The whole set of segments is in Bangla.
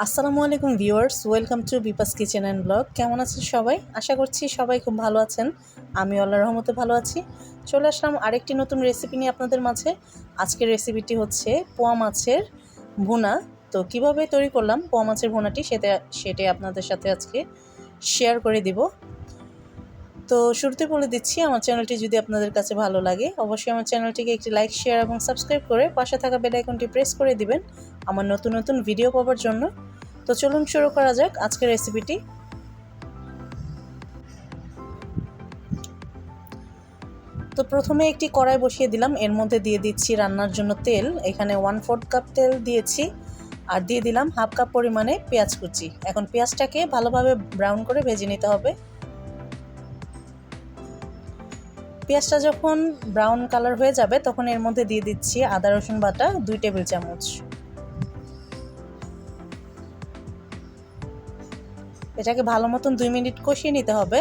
আসসালামু আলাইকুম viewers, welcome to Vipas kitchen and blog. কেমন আছেন সবাই? আশা করছি সবাই খুব ভালো আছেন। আমি আল্লাহ রহমতে ভালো আছি। চলে আসলাম আরেকটি নতুন রেসিপি নিয়ে আপনাদের মাঝে। আজকের রেসিপিটি হচ্ছে পোয়া মাছের ভুনা। তো কীভাবে তৈরি করলাম পোয়া মাছের ভুনাটি, সেটা, সেটাই আপনাদের সাথে আজকে শেয়ার করে দিব। তো শুরুতে বলে দিচ্ছি, আমার চ্যানেলটি যদি আপনাদের কাছে ভালো লাগে, অবশ্যই আমার চ্যানেলটিকে একটি লাইক শেয়ার এবং সাবস্ক্রাইব করে পাশে থাকা বেল আইকনটি প্রেস করে দিবেন আমার নতুন নতুন ভিডিও পাওয়ার জন্য। তো চলুন শুরু করা যাক আজকের রেসিপিটি তো প্রথমে একটি কড়াই বসিয়ে দিলাম, এর মধ্যে দিয়ে দিচ্ছি রান্নার জন্য তেল, এখানে ওয়ান ফোর্থ কাপ তেল দিয়েছি আর দিয়ে দিলাম হাফ কাপ পরিমাণে পেঁয়াজ কুচি। এখন পেঁয়াজটাকে ভালোভাবে ব্রাউন করে ভেজে নিতে হবে। পেঁয়াজটা যখন ব্রাউন কালার হয়ে যাবে, তখন এর মধ্যে দিয়ে দিচ্ছি আদা, রসুন বাটা, দুই টেবিল চামচ। এটাকে ভালো মতন দুই মিনিট কষিয়ে নিতে হবে।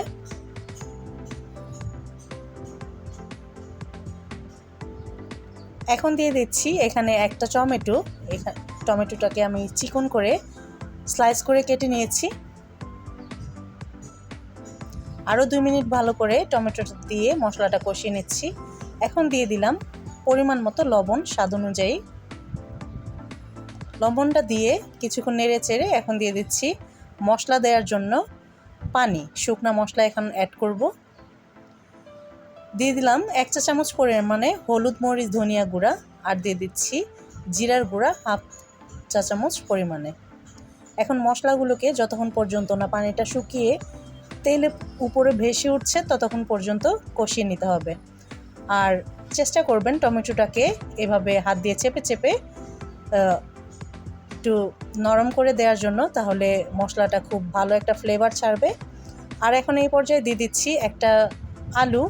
এখন দিয়ে দিচ্ছি এখানে একটা টমেটো। এখানে টমেটোটাকে আমি চিকন করে স্লাইস করে কেটে নিয়েছি। আরও দুই মিনিট ভালো করে টমেটো দিয়ে মশলাটা কষিয়ে নিচ্ছি। এখন দিয়ে দিলাম পরিমাণ মতো লবণ, স্বাদ অনুযায়ী। লবণটা দিয়ে কিছুক্ষণ নেড়ে চেড়ে এখন দিয়ে দিচ্ছি মশলা দেওয়ার জন্য পানি। শুকনা মশলা এখন অ্যাড করব। দিয়ে দিলাম এক চা চামচ পরিমাণে হলুদ, মরিচ, ধনিয়া গুঁড়া আর দিয়ে দিচ্ছি জিরার গুঁড়া হাফ চা চামচ পরিমাণে। এখন মশলাগুলোকে যতক্ষণ পর্যন্ত না পানিটা শুকিয়ে তেলে উপরে ভেসে উঠছে, ততক্ষণ পর্যন্ত কষিয়ে নিতে হবে। আর চেষ্টা করবেন টমেটোটাকে এভাবে হাত দিয়ে চেপে চেপে একটু নরম করে দেওয়ার জন্য, তাহলে মশলাটা খুব ভালো একটা ফ্লেভার ছাড়বে। আর এখন এই পর্যায়ে দিয়ে দিচ্ছি একটা আলু।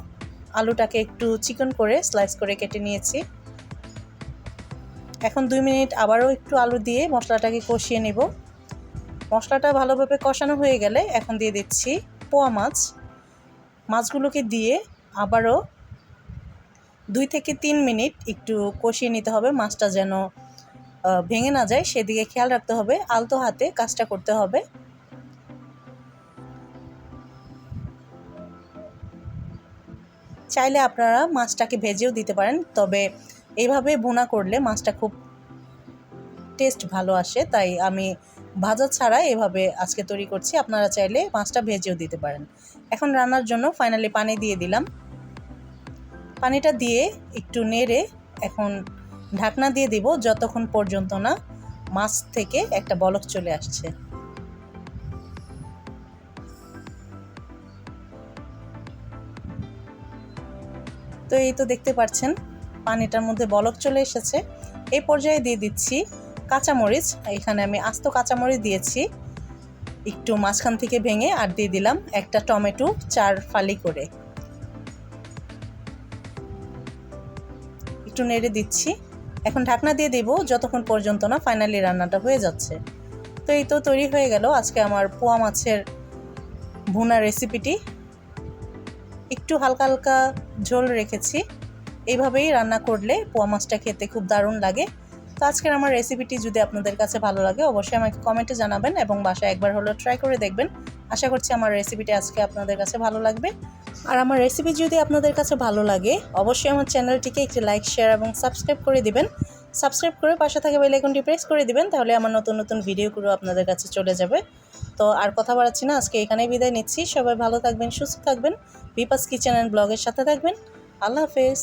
আলুটাকে একটু চিকন করে স্লাইস করে কেটে নিয়েছি। এখন দুই মিনিট আবারও একটু আলু দিয়ে মশলাটাকে কষিয়ে নেব। মশলাটা ভালোভাবে কষানো হয়ে গেলে এখন দিয়ে দিচ্ছি পোয়া মাছ, মাছগুলোকে দিয়ে আবারও দুই থেকে তিন মিনিট একটু কষিয়ে নিতে হবে। মাছটা যেন ভেঙে না যায়, সেদিকে খেয়াল রাখতে হবে। আলতো হাতে কাজটা করতে হবে। চাইলে আপনারা মাছটাকে ভেজেও দিতে পারেন, তবে এইভাবে বোনা করলে মাছটা খুব টেস্ট ভালো আসে। তাই আমি ভাজা ছাড়া এভাবে আজকে তৈরি করছি। আপনারা চাইলে মাছটা ভেজেও দিতে পারেন। এখন রান্নার জন্য ফাইনালি পানি দিয়ে দিলাম। পানিটা দিয়ে একটু নেড়ে এখন ঢাকনা দিয়ে দিব, যতক্ষণ পর্যন্ত না মাছ থেকে একটা বলক চলে আসছে। তো এই তো দেখতে পাচ্ছেন, পানিটার মধ্যে বলক চলে এসেছে। এই পর্যায়ে দিয়ে দিচ্ছি কাঁচামরিচ, এখানে আমি আস্ত কাঁচামরিচ দিয়েছি। একটু মাঝখান থেকে ভেঙে আর দিয়ে দিলাম একটা টমেটো চার ফালি করে। একটু নেড়ে দিচ্ছি। এখন ঢাকনা দিয়ে দেব, যতক্ষণ পর্যন্ত না ফাইনালি রান্নাটা হয়ে যাচ্ছে। তো এই তো তৈরি হয়ে গেল আজকে আমার পোয়া মাছের ভুনা রেসিপিটি একটু হালকা হালকা ঝোল রেখেছি। এইভাবেই রান্না করলে পোয়া মাছটা খেতে খুব দারুণ লাগে। তো আজকের আমার রেসিপিটি যদি আপনাদের কাছে ভালো লাগে, অবশ্যই আমাকে কমেন্টে জানাবেন এবং বাসায় একবার হলেও ট্রাই করে দেখবেন। আশা করছি আমার রেসিপিটি আজকে আপনাদের কাছে ভালো লাগবে। আর আমার রেসিপি যদি আপনাদের কাছে ভালো লাগে, অবশ্যই আমার চ্যানেলটিকে একটি লাইক শেয়ার এবং সাবস্ক্রাইব করে দিবেন। সাবস্ক্রাইব করে পাশে থাকা বেল আইকনটি প্রেস করে দিবেন, তাহলে আমার নতুন নতুন ভিডিওগুলো আপনাদের কাছে চলে যাবে। তো আর কথা বাড়াচ্ছি না, আজকে এখানেই বিদায় নিচ্ছি। সবাই ভালো থাকবেন, সুস্থ থাকবেন। বিপাস কিচেন অ্যান্ড ব্লগের সাথে থাকবেন। আল্লাহ হাফেজ।